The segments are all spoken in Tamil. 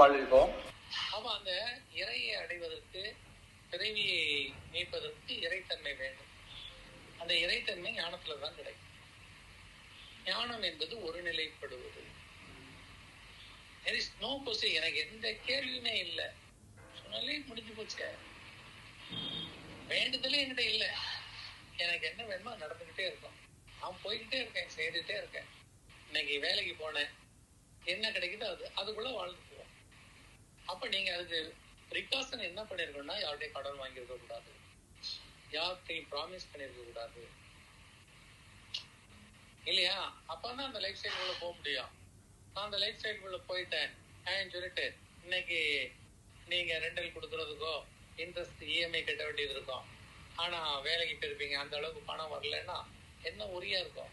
வாழ்வோம் ஆமா அந்த இறையை அடைவதற்கு பிறவியை நீப்பதற்கு இறைத்தன்மை வேண்டும். அந்த இறைத்தன்மை ஞானத்துல தான் கிடைக்கும். ஞானம் என்பது ஒருநிலைப்படுவது. நோ கொஸ்டின் எனக்கு எந்த கேள்வியுமே இல்லை. சொன்னாலே முடிஞ்சு போச்சு வேண்டுதலே என்கிட்ட இல்ல. எனக்கு என்ன வேணுமோ நடந்துகிட்டே இருக்கும். நான் போய்கிட்டே இருக்கேன் செய்துட்டே இருக்கேன். இன்னைக்கு வேலைக்கு போனேன். என்ன கிடைக்குதோ அது அதுக்குள்ள வாழ்ந்து அப்ப நீங்க அதுக்கு ப்ரிகாஷன் என்ன பண்ணிருக்கணும்னா யாருடைய கடன் வாங்கியிருக்க கூடாது. யார்கிட்டையும் ப்ராமிஸ் பண்ணிருக்க கூடாது. இல்லையா? அப்பதான் அந்த லைஃப் ஸ்டைலுக்குள்ள போக முடியும். நான் அந்த லைஃப் ஸ்டைலுக்குள்ள போயிட்டேன். சொல்லிட்டு இன்னைக்கு நீங்க ரெண்டல் கொடுக்கறதுக்கோ இன்ட்ரெஸ்ட் இஎம்ஐ கட்ட வேண்டியது இருக்கும். ஆனா வேலைக்கு போயிருப்பீங்க. அந்த அளவுக்கு பணம் வரலன்னா என்ன உரியா இருக்கும்?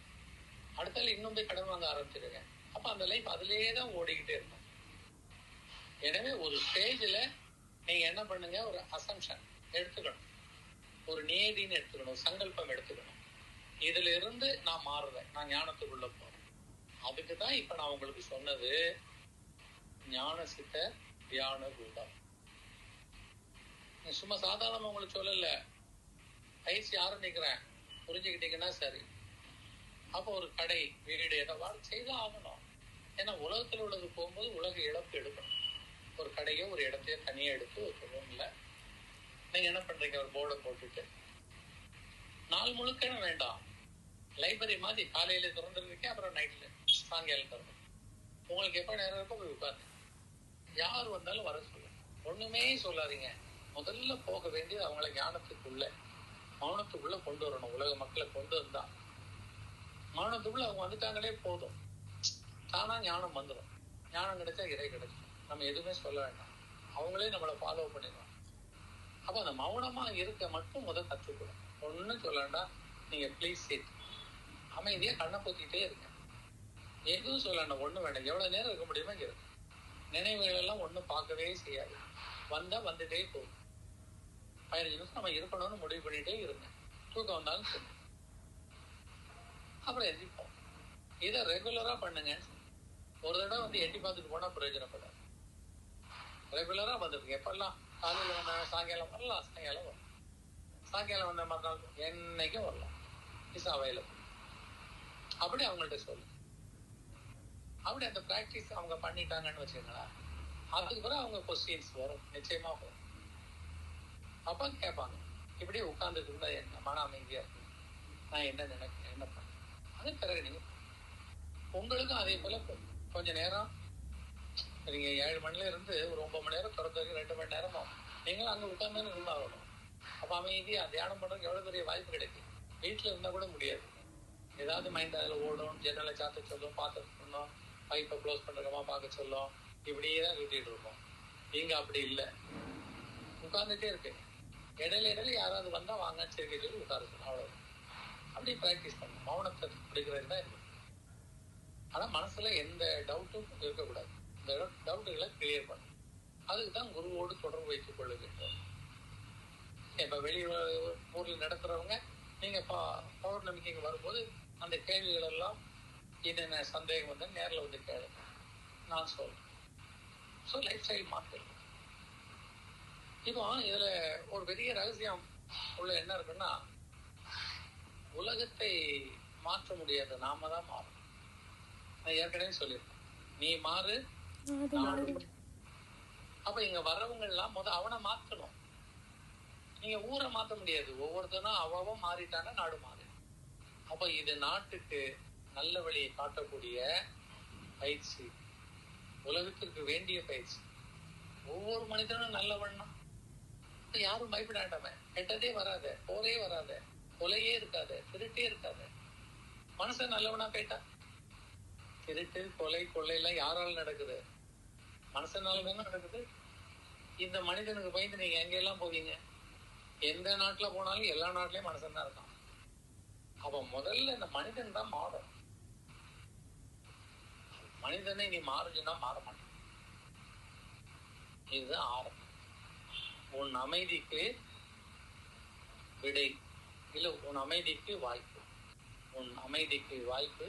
அடுத்தால இன்னும் போய் கடன் வாங்க ஆரம்பிச்சிருக்கேன் அப்ப அந்த லைஃப் அதுலயே தான் ஓடிக்கிட்டே இருக்கும். எனவே ஒரு ஸ்டேஜ்ல நீங்கள் என்ன பண்ணுங்க? ஒரு அசம்ஷன் எடுத்துக்கணும். ஒரு நேதின்னு எடுத்துக்கணும். சங்கல்பம் எடுத்துக்கணும். இதுல இருந்து நான் மாறுறேன் நான் ஞானத்துக்குள்ள போறேன். அதுக்கு தான் இப்ப நான் உங்களுக்கு சொன்னது ஞான சித்த தியான கூடம் சும்மா சாதாரணமா உங்களுக்கு சொல்லல. பயிற்சி ஆரம்பிக்கிறேன். புரிஞ்சுக்கிட்டீங்கன்னா சரி. அப்போ ஒரு கடை வீடு எதாவது செய்தான் ஆகணும் ஏன்னா உலகத்துல உள்ளது போகும்போது உலக இழப்பு எடுக்கணும். ஒரு கடையோ ஒரு இடத்தையோ தனியா எடுத்து ஒரு ரூம்ல நீங்கள் என்ன பண்றீங்க? ஒரு போர்டை போட்டுட்டு. நாள் முழுக்கன வேண்டாம். லைப்ரரி மாதிரி காலையில திறந்துருக்கேன் அப்புறம் நைட்டில் சாயங்காலம் திறந்து உங்களுக்கு எப்ப நேரம் இருக்கோ போய் உட்காந்து யார் வந்தாலும் வர சொல்லுங்க. ஒண்ணுமே சொல்லாதீங்க. முதல்ல போக வேண்டியது அவங்கள ஞானத்துக்குள்ள மௌனத்துக்குள்ள கொண்டு வரணும். உலக மக்களை கொண்டு வந்தா. மௌனத்துக்குள்ள அவங்க வந்துட்டாங்களே போதும். தானா ஞானம் வந்துடும் ஞானம் கிடைச்சா இறை கிடைக்கும் நம்ம எதுவுமே சொல்ல வேண்டாம். அவங்களே நம்மளை ஃபாலோ பண்ணிடுவாங்க. அப்போ அந்த மௌனமா இருக்க மட்டும் முதல் கத்துக்கணும் ஒண்ணும் சொல்ல வேண்டாம். நீங்க ப்ளீஸ் சிட் அமைதியாக கண்ணை பொத்திக்கிட்டே இருங்க. எதுவும் சொல்ல வேண்டாம். ஒண்ணும் வேண்டாம். எவ்வளவு நேரம் இருக்க முடியுமோ இருக்கு. நினைவுகள் எல்லாம் ஒண்ணும் பார்க்கவே செய்யாது. வந்தா வந்துட்டே போகும். பதினஞ்சு நிமிஷம் நம்ம இருக்கணும்னு முடிவு பண்ணிட்டே இருங்க. தூக்கம் வந்தாலும் சொல்லுங்க. அப்புறம் எந்திப்போம் இதை ரெகுலரா பண்ணுங்க ஒரு தடவை வந்து எட்டி பார்த்துட்டு போனா பிரயோஜனப்படாது. ரெகுலரா வந்துருக்கு எப்பெல்லாம் காலையில வந்த சாயங்காலம் வரலாம் சாயங்காலம் வரலாம் சாயங்காலம் வந்த மறுநாள் என்னைக்கும் வரலாம்? இஸ் அவைலபிள் அப்படி அவங்கள்ட்ட சொல்லு. அப்படி அந்த ப்ராக்டிஸ் அவங்க பண்ணிட்டாங்கன்னு வச்சுக்கோங்களேன் அதுக்கு பிறகு அவங்க கொஸ்டின்ஸ் வரும். நிச்சயமா வரும். அப்ப கேட்பாங்க இப்படி உட்கார்ந்துட்டு இருந்தா என்ன? மன அமைதியா இருக்கு. நான் என்ன நினைக்கிறேன்? என்ன பண்ணேன் அது பிறகு நீங்க உங்களுக்கும் அதே போல கொஞ்ச நேரம் நீங்க ஏழு மணில இருந்து ஒரு ஒன்பது மணி நேரம் வரைக்கும் ரெண்டு மணி நேரமும் நீங்களும் அங்க உட்கார்ந்து இருந்தாகணும். அப்ப அமைதியா தியானம் பண்றதுக்கு எவ்வளவு பெரிய வாய்ப்பு கிடைக்கும் வீட்டுல இருந்தா கூட முடியாது. ஏதாவது மைண்ட் அதில் ஓடும் ஜன்னலை சாத்த சொல்லும் பார்த்து சொன்னோம் பைப்பை க்ளோஸ் பண்ணுறோமா பார்க்க சொல்லும் இப்படியே தான் சுத்திட்டு இருக்கோம். நீங்க அப்படி இல்லை. உட்கார்ந்துட்டே இருக்கு. இடையில இடையில யாராவது வந்தா வாங்க சரி சொல்லி உட்காருக்கணும் அவ்வளோ அப்படி ப்ராக்டிஸ் பண்ணணும். மௌனத்தை பிடிக்கிறது தான் இருக்கு ஆனா மனசுல எந்த டவுட்டும் இருக்கக்கூடாது. டவுட்டுகளை கிளியர் பண்ணும். அதுக்கு தான் குருவோடு தொடர்பு வைத்துக் கொள்ளுகின்றோம். இப்ப வெளியூர் ஊரில் நடத்துறவங்க நீங்க பா- பௌர்ணமிக்கு வரும்போது அந்த கேள்விகள் எல்லாம் என்னென்ன சந்தேகம் வந்து நேர்ல வந்து கேளுங்க. நான் சொல்றேன். ஸோ லைஃப் ஸ்டைல் மாத்திரும் இப்போ இதுல ஒரு பெரிய ரகசியம் உள்ள என்ன இருக்குன்னா உலகத்தை மாற்ற முடியாது நாம தான் மாறணும். நான் ஏற்கனவே சொல்லியிருக்கேன். நீ மாறு. அப்ப இங்க வர்றவங்க எல்லாம் முத அவனை மாத்தணும். நீங்க ஊரை மாத்த முடியாது. ஒவ்வொருத்தனும் அவன் மாறிட்டானா நாடு மாறு அப்ப இது நாட்டுக்கு நல்ல வழியை காட்டக்கூடிய பயிற்சி. உலகத்திற்கு வேண்டிய பயிற்சி. ஒவ்வொரு மனிதனும் நல்லவண்ணா யாரும் பயப்பட வேண்டாமே கெட்டதே வராத. போரே வராத. கொலையே இருக்காத. திருட்டே இருக்காத. மனசன் நல்லவனா போயிட்டா? திருட்டு கொலை கொள்ளை எல்லாம் யாரால நடக்குது? மனுஷனால தானே நடக்குது? இந்த மனிதனுக்கு பயந்து நீங்க எங்க எல்லாம் போவீங்க? எந்த நாட்டுல போனாலும் எல்லா நாட்டிலயும் மனுஷன் தான் இருக்கான். அப்ப முதல்ல இந்த மனிதன் தான் மாறும். மனிதனை நீ மாறுச்சுன்னா மாற மாட்டான். இதுதான் ஆரம்பம் உன் அமைதிக்கு விடை. இல்ல உன் அமைதிக்கு வாய்ப்பு. உன் அமைதிக்கு வாய்ப்பு